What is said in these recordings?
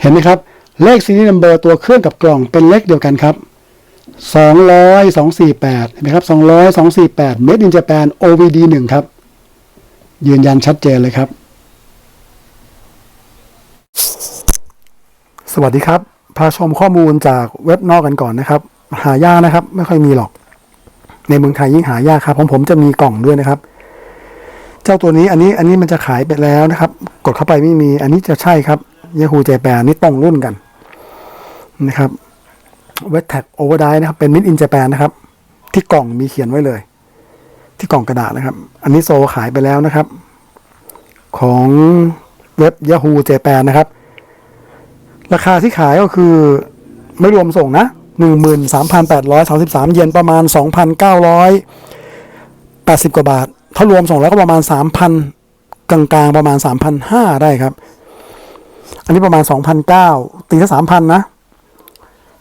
เห็นไหมครับ เลขซีรีส์นัมเบอร์ตัวเครื่องกับกล่องเป็นเลขเดียวกันครับ 200 248 เห็นไหมครับ 200 248 Made in Japan OVD 1 ครับ ยืนยันชัดเจนเลยครับ สวัสดีครับ พาชมข้อมูลจากเว็บนอกกันก่อนนะครับ หายากนะครับ ไม่ค่อยมีหรอก ในเมืองไทยยิ่งหายากครับของผมจะมีกล่องด้วยนะครับเจ้าตัวนี้อันนี้อันนี้มันจะขายไปแล้วนะครับ กดเข้าไปไม่มีอันนี้จะใช่ครับ ย a ฮูเจแปนนี่ตรงรุ่นกันนะครับเวทแท็กโอเวอร์ไดนะครับ เป็นมิดอินเจแปนนะครับ ที่กล่องมีเขียนไว้เลย ที่กล่องกระดาษนะครับ อันนี้โซขายไปแล้วนะครับ ของเว็บย a ฮูเจแปนนะครับ ราคาที่ขายก็คือไม่รวมส่งนะ 13,833 เยนประมาณ 2,980 กว่าบาท ถ้ารวมส่งแล้วก็ประมาณ 3,000 กลางๆ ประมาณ 3,500 ได้ครับ อันนี้ประมาณ2,900ตีถ้า3,000 นะ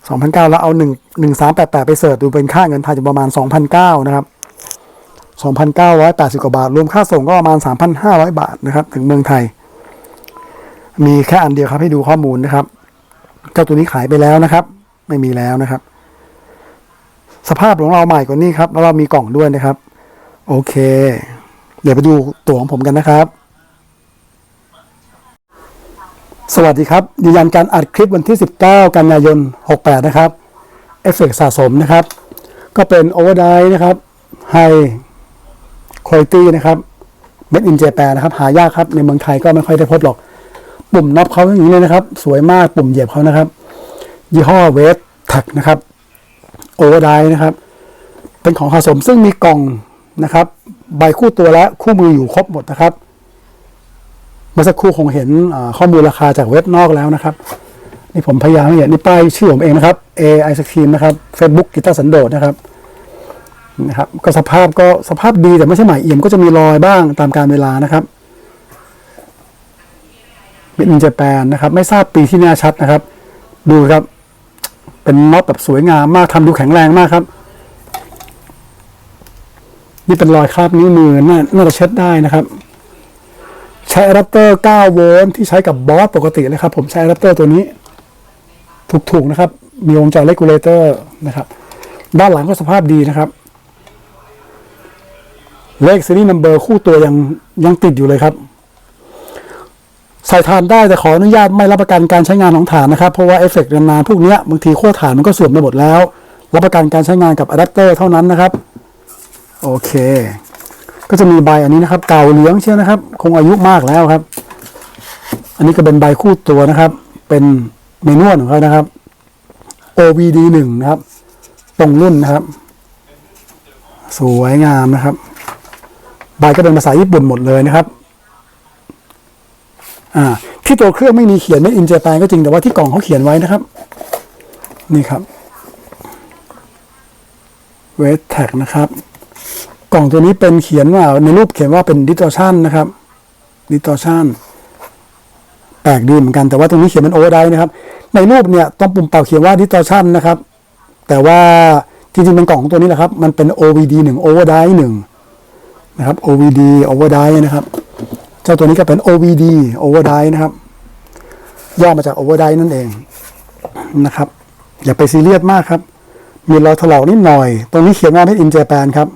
2,900แล้วเอา 1 1388 ไปเสิร์ชดูเป็นค่าเงินไทยจะประมาณ2,900นะครับ 2,980 กว่าบาท รวมค่าส่งก็ประมาณ 3,500 บาทนะครับ ถึงเมืองไทย มีแค่อันเดียวครับให้ดูข้อมูลนะครับ เจ้าตัวนี้ขายไปแล้วนะครับ ไม่มีแล้วนะครับ สภาพของเราใหม่กว่านี้ครับ แล้วเรามีกล่องด้วยนะครับ โอเค เดี๋ยวไปดูตัวของผมกันนะครับ สวัสดีครับยืนยันการอัดคลิปวันที่ 19 กันยายน 68 นะครับเอฟเฟกสะสมนะครับ ก็เป็นโอเวอร์ไดนะครับไฮคุณภาพนะครับเม็ดอินเจแปนนะครับ หายากครับ ในเมืองไทยก็ไม่ค่อยได้พบหรอก ปุ่มน็อปเขาอย่างนี้เลยนะครับ สวยมากปุ่มเหยียบเขานะครับ ยี่ห้อเวฟแท็กนะครับโอเวอร์ไดนะครับ เป็นของสะสมซึ่งมีกล่องนะครับ ใบคู่ตัวและคู่มืออยู่ครบหมดนะครับ มื่อสักครู่คงเห็นข้อมูลราคาจากเว็บนอกแล้วนะครับ นี่ผมพยายามให้เห็นนี่ป้ายชื่อผมเองนะครับ A I s c r e a m นะครับ Facebook กีตาร์สันโดษนะครับนะครับ ก็สภาพก็สภาพดีแต่ไม่ใช่ใหม่เอี่ยมก็จะมีรอยบ้างตามการเวลานะครับเป็นอินเจแปนนะครับไม่ทราบปีที่แน่ชัดนะครับ ดูครับ เป็นน็อตแบบสวยงามมากทำดูแข็งแรงมากครับ นี่เป็นรอยคราบนิ้วมือนน่าจะเช็ดได้นะครับ ใช้อะแดปเตอร์ 9 โวลต์ที่ใช้กับบอสปกติเลยครับ ผมใช้อะแดปเตอร์ตัวนี้ ถูกๆนะครับ มีวงจรเลกูเลเตอร์นะครับ ด้านหลังก็สภาพดีนะครับ เลขซีรีส์นัมเบอร์คู่ตัวยังยังติดอยู่เลยครับ ใส่ฐานได้แต่ขออนุญาตไม่รับประกันการใช้งานของฐานนะครับ เพราะว่าเอฟเฟกต์นานๆพวกนี้บางทีขั้วฐานมันก็เสื่อมไปหมดแล้ว รับประกันการใช้งานกับอะแดปเตอร์เท่านั้นนะครับ โอเค ก็จะมีใบอันนี้นะครับ เก่าเหลืองเชียวนะครับ คงอายุมากแล้วครับ อันนี้ก็เป็นใบคู่ตัวนะครับ เป็นเมนวลของเขานะครับ OVD 1นะครับ ตรงรุ่นนะครับ สวยงามนะครับ ใบก็เป็นภาษาญี่ปุ่นหมดเลยนะครับ อ่า ที่ตัวเครื่องไม่มีเขียนไม่อินเจแปนก็จริงแต่ว่าที่กล่องเขาเขียนไว้นะครับ นี่ครับเวทแท็กนะครับ กล่องตัวนี้เป็นเขียนว่าในรูปเขียนว่าเป็นดิตอชันนะครับดิตอชันแปลกดีเหมือนกันแต่ว่าตรงนี้เขียนเป็นโอเวอร์ไดนะครับ ในรูปเนี่ยต้องปุ่มเป่าเขียนว่าดิตอชันนะครับ แต่ว่าจริงๆเป็นกล่องของตัวนี้แหละครับ มันเป็น OVD 1 Overdrive 1นะครับ OVD Overdrive นะครับ เจ้าตัวนี้ก็เป็น OVD Overdrive นะครับ ย่อมาจาก Overdrive นั่นเองนะครับ อย่าไปซีเรียสมากครับ มีรอยถลอกนิดหน่อย ตรงนี้เขียนว่า Made in Japan ครับ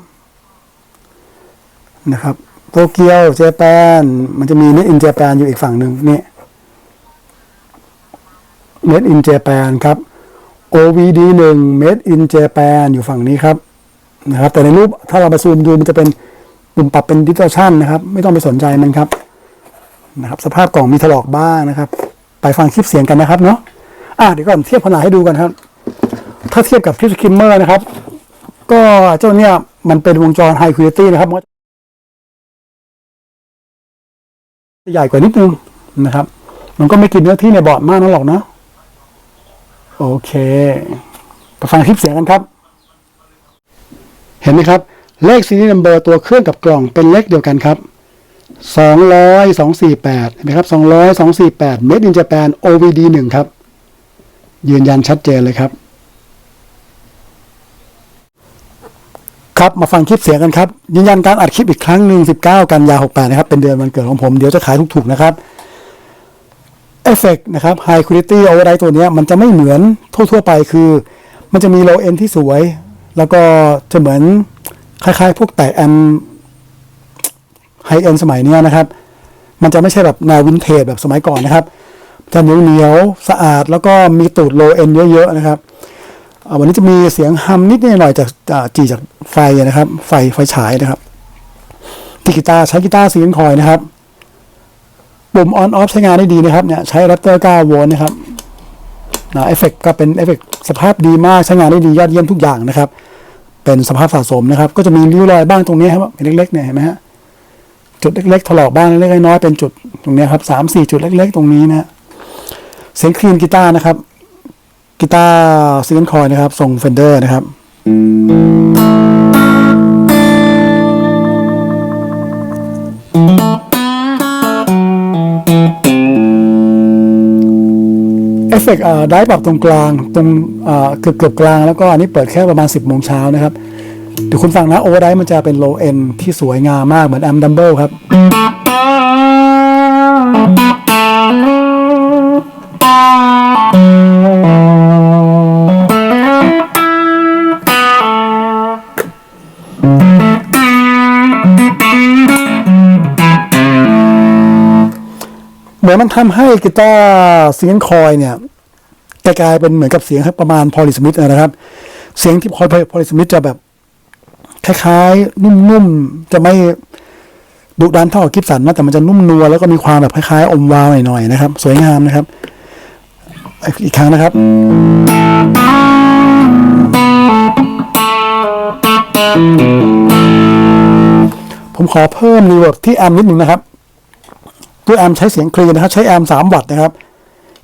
นะครับโตเกียวเจแปนมันจะมี Made in Japan อยู่อีกฝั่งหนึ่งนี่ Made in Japan ครับ OVD 1 Made in Japan อยู่ฝั่งนี้ครับนะครับ แต่ในรูปถ้าเราไปซูมดูมันจะเป็นปุ่มปรับเป็นดิจิทัลชันนะครับ ไม่ต้องไปสนใจมันครับนะครับ สภาพกล่องมีถลอกบ้างนะครับ ไปฟังคลิปเสียงกันนะครับเนาะอะเดี๋ยวก่อนเทียบขนาดให้ดูกันครับ ถ้าเทียบกับคลิปสคิมเมอร์นะครับ ก็เจ้าเนี่ยมันเป็นวงจรไฮคุณภาพนะครับ ใหญ่กว่านิดนึงนะครับ มันก็ไม่กินเนื้อที่ในบอร์ดมากนั่นหรอกนะ โอเคไปฟังคลิปเสียงกันครับ เห็นไหมครับ เลขซีรีส์นัมเบอร์ตัวเครื่องกับกล่องเป็นเลขเดียวกันครับ200 248เห็นไหมครับ200 248 Made in Japan OVD 1ครับ ยืนยันชัดเจนเลยครับ ครับมาฟังคลิปเสียงกันครับยืนยันการอัดคลิปอีกครั้งหนึ่ง19 กันยา 68 นะครับ เป็นเดือนวันเกิดของผม เดี๋ยวจะขายถูกๆนะครับเอฟเฟกนะครับ High Quality Overdrive ตัวนี้มันจะไม่เหมือนทั่วๆไปคือ มันจะมี low end ที่สวย แล้วก็จะเหมือนคล้ายๆ พวกแต่แอมไฮเอ็นสมัยนี้นะครับ มันจะไม่ใช่แบบแนววินเทจแบบสมัยก่อนนะครับ จะเหนียวเหนียวๆสะอาดแล้วก็มีตูดโลเอ็นเยอะๆนะครับ วันนี้จะมีเสียงฮัมนิดหน่อยจากจีจากไฟนะครับ ไฟไฟฉายนะครับที่กีตาร์ใช้กีตาร์ซีเงินคอยนะครับ ปุ่มออนออฟใช้งานได้ดีนะครับเนี่ยใช้ Raptor 9โวลต์นะครับนะเอฟเฟกก็เป็นเอฟเฟกสภาพดีมากใช้งานได้ดียอดเยี่ยมทุกอย่างนะครับ เป็นสภาพสะสมนะครับ ก็จะมีริ้วรอยบ้างตรงนี้ครับเล็กๆเนี่ยเห็นไหมฮะจุดเล็กๆถลอกบ้างเล็กๆน้อยๆเป็นจุดตรงนี้ครับสามสี่จุดเล็ก ๆ ตรงนี้นะฮะเสียงคลีนกีตาร์นะครับ กีตาร์ซีนคอยนะครับทรงเฟนเดอร์นะครับเอฟเฟกต์ได้ปรับตรงกลางตรงเกือบเกือบกลาง แล้วก็อันนี้เปิดแค่ประมาณ 10โมงเช้านะครับเดี๋ยวคุณฟังนะโอเวอร์ไดมันจะเป็นโลเอ็นที่สวยงามมากเหมือนแอมดัมเบิลครับ มือนมันทำให้กีตาร์เสียงคอยเนี่ยกลายเป็นเหมือนกับเสียงประมาณพอลิสมิธนะครับ เสียงที่พอพอลิสมิธจะแบบ คล้ายๆ นุ่มๆ จะไม่ดุดันเท่ากิฟสันนะแต่มันจะนุ่มนัวแล้วก็มีความแบบคล้ายๆ อมวาวหน่อยๆนะครับ สวยงามนะครับ อีกครั้งนะครับ ผมขอเพิ่มรีเวิร์บที่แอมนิดหนึ่งนะครับ ตัวยแอมใช้เสียงคลีนนะครับ ใช้แอมสามวัตต์นะครับ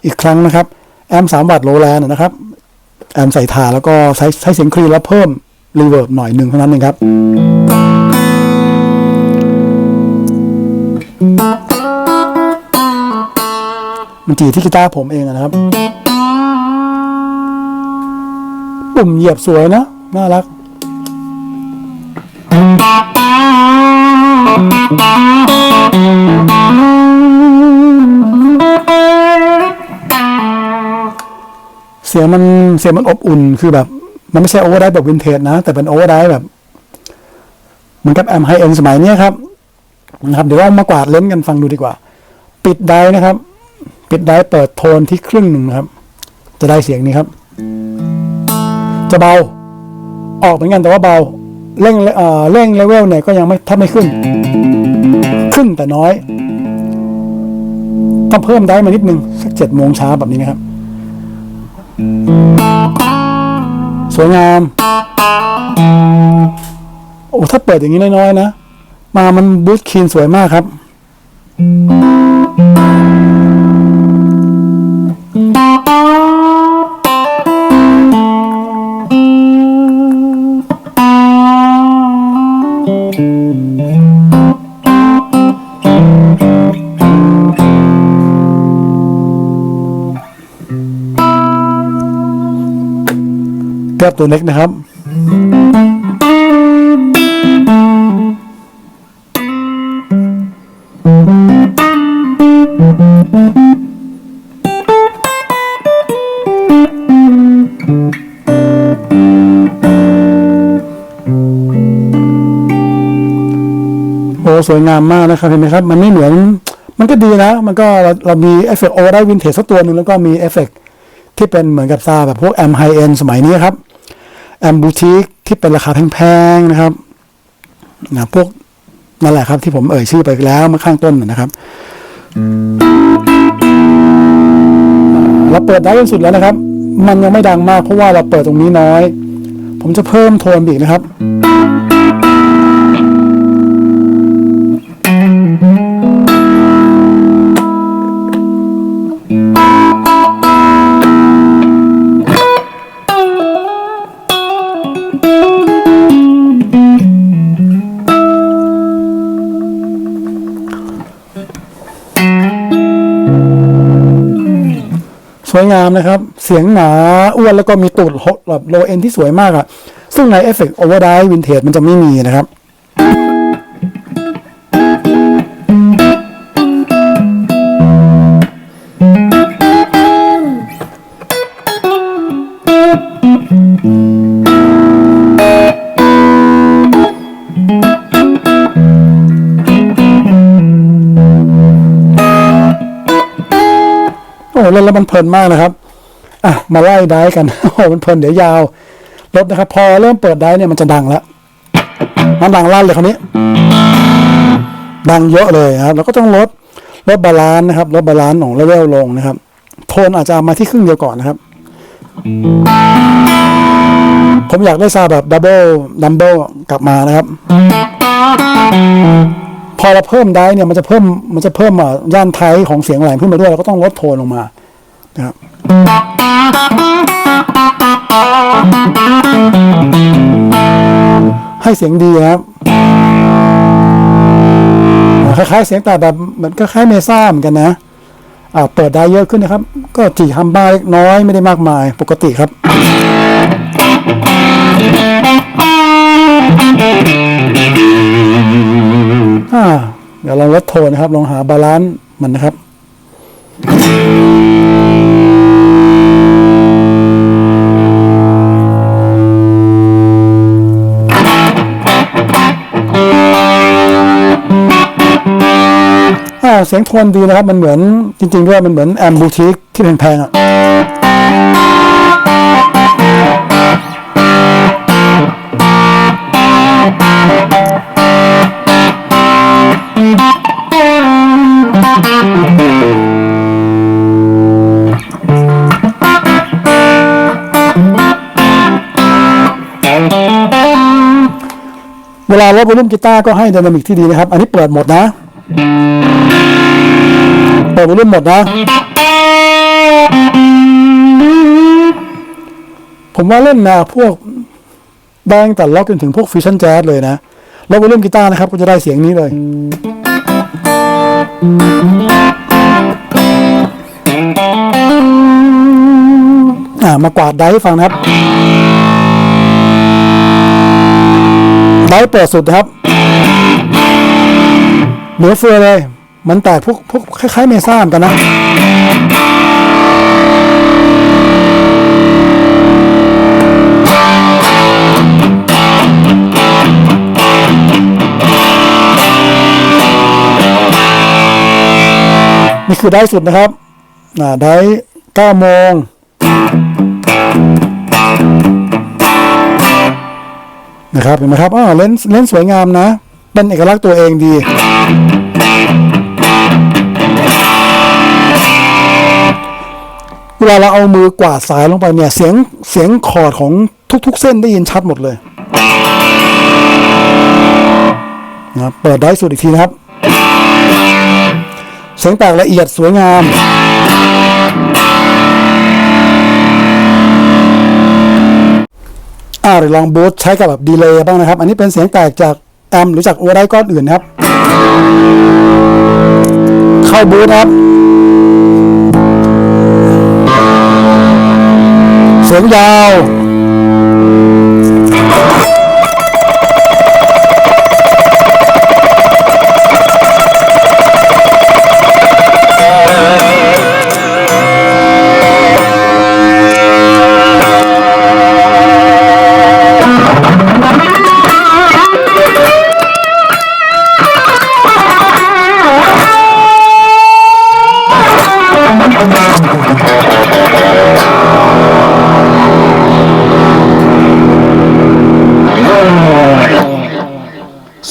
อีกครั้งนะครับ แอมสามวัตต์โลแลนนะครับ แอมใส่ถ่านแล้วก็ใช้ใช้เสียงคลีนแล้วเพิ่มรีเวิร์บหน่อยหนึ่งเท่านั้นเองครับ มันจีที่กีตาร์ผมเองนะครับ ปุ่มเหยียบสวยนะ น่ารัก เสียงมันเสียงมันอบอุ่นคือแบบ มันไม่ใช่โอเวอร์ไดแบบวินเทจนะ แต่เป็นโอเวอร์ไดแบบเหมือนกับแอมไฮเอ็นสมัยนี้ครับนะครับ เดี๋ยวเรามากวาดเล่นกันฟังดูดีกว่า ปิดไดร์นะครับ ปิดไดร์เปิดโทนที่ครึ่งหนึ่งนะครับ จะได้เสียงนี้ครับ จะเบา ออกเหมือนกันแต่ว่าเบา เร่งเร่งเลเวลเนี่ยก็ยังไม่ถ้าไม่ขึ้น ขึ้นแต่น้อยต้องเพิ่มได้มานิดนึงสักเจ็ดโมงเช้าแบบนี้นะครับ สวยงาม โอ้ถ้าเปิดอย่างนี้น้อยๆนะ มามันบูสต์คีนสวยมากครับ แก้ตัวเล็กนะครับ โอ้สวยงามมากนะครับเห็นไหมครับ มันไม่เหมือน มันก็ดีนะ มันก็เราเรามีเอฟเฟกต์โอได้วินเทจสักตัวหนึ่งแล้วก็มีเอฟเฟกต์ที่เป็นเหมือนกับซาแบบพวกแอมไฮเอ็นสมัยนี้ครับ แอมบูติกที่เป็นราคาแพงๆนะครับนะพวกนั่นแหละครับที่ผมเอ่ยชื่อไปแล้วเมื่อข้างต้นนะครับ เราเปิดได้จนสุดแล้วนะครับ มันยังไม่ดังมากเพราะว่าเราเปิดตรงนี้น้อย ผมจะเพิ่มโทนอีกนะครับ สวยงามนะครับ เสียงหนาอ้วนแล้วก็มีตูดแบบโลเอนที่สวยมากอะซึ่งในเอฟเฟกต์โอเวอร์ไดวินเทจมันจะไม่มีนะครับ อ้เล่นแล้วมันเพลินมากนะครับอะมาไล่ได้กันโอ้มันเพลินเดี๋ยวยาวลดนะครับ พอเริ่มเปิดได้เนี่ยมันจะดังแล้วมันดังลั่นเลยคราวนี้ ดังเยอะเลยนะครับแล้วก็ต้องลดลดบาลานซ์นะครับลดบาลานซ์ของเลเวลลงนะครับ โทนอาจจะมาที่ครึ่งเดียวก่อนนะครับ ผมอยากได้ซาแบบดับเบิลดัมเบิลกลับมานะครับ พอเราเพิ่มได้เนี่ยมันจะเพิ่มมันจะเพิ่มอะย่านไทยของเสียงแหลมขึ้นมาด้วยเราก็ต้องลดโทนลงมานะครับให้เสียงดีนะครับคล้ายๆเสียงแต่แบบเหมือนคล้ายเมซ่าเหมือนกันนะอ่าเปิดได้เยอะขึ้นนะครับ ก็จีฮัมบ้าเล็กน้อยไม่ได้มากมายปกติครับ เดี๋ยวเราลดโทนนะครับ ลองหาบาลานซ์มันนะครับอ่าเสียงโทนดีนะครับ มันเหมือนจริง ๆ ด้วยมันเหมือนแอมบูทิกที่แพงๆอะ เวลาลดวอลลุ่มกีตาร์ก็ให้ไดนามิกที่ดีนะครับ อันนี้เปิดหมดนะ เปิดวอลลุ่มหมดนะ ผมว่าเล่นนะพวกแบงแต่ล็อกจนถึงพวกฟิชชั่นแจ๊สเลยนะลดวอลลุ่มกีตาร์นะครับ ก็จะได้เสียงนี้เลย อ่ามากวาดได้ให้ฟังนะครับ ไดเปิดสุดครับ เหนือเฟือเลย มันแตกพวกพวกคล้ายๆเมซ่ามกันนะ นี่คือได้สุดนะครับอ่าได้9โมง นะครับเห็นไหมครับอ๋อเลนส์เลนส์สวยงามนะ เป็นเอกลักษณ์ตัวเองดีเวลาเราเอามือกวาดสายลงไปเนี่ยเสียงเสียงคอร์ดของทุกๆ เส้นได้ยินชัดหมดเลยนะครับเปิดได้สุดอีกทีนะครับ เสียงแตกละเอียดสวยงามาหรือลองบูทใช้กับแบบดีเลย์บ้างนะครับ อันนี้เป็นเสียงแตกจากแอมหรือจากโอไรก้อนอื่นนะครับ เข้าบูทนะครับ เสียงยาว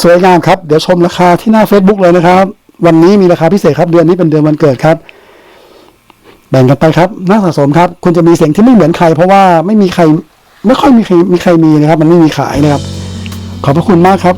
สวยงามครับ เดี๋ยวชมราคาที่หน้า Facebook เลยนะครับ วันนี้มีราคาพิเศษครับ เดือนนี้เป็นเดือนวันเกิดครับ แบ่งกันไปครับน่าสะสมครับ คุณจะมีเสียงที่ไม่เหมือนใคร เพราะว่าไม่มีใคร ไม่ค่อยมีใครมีใครมีนะครับ มันไม่มีขายนะครับ ขอบพระคุณมากครับ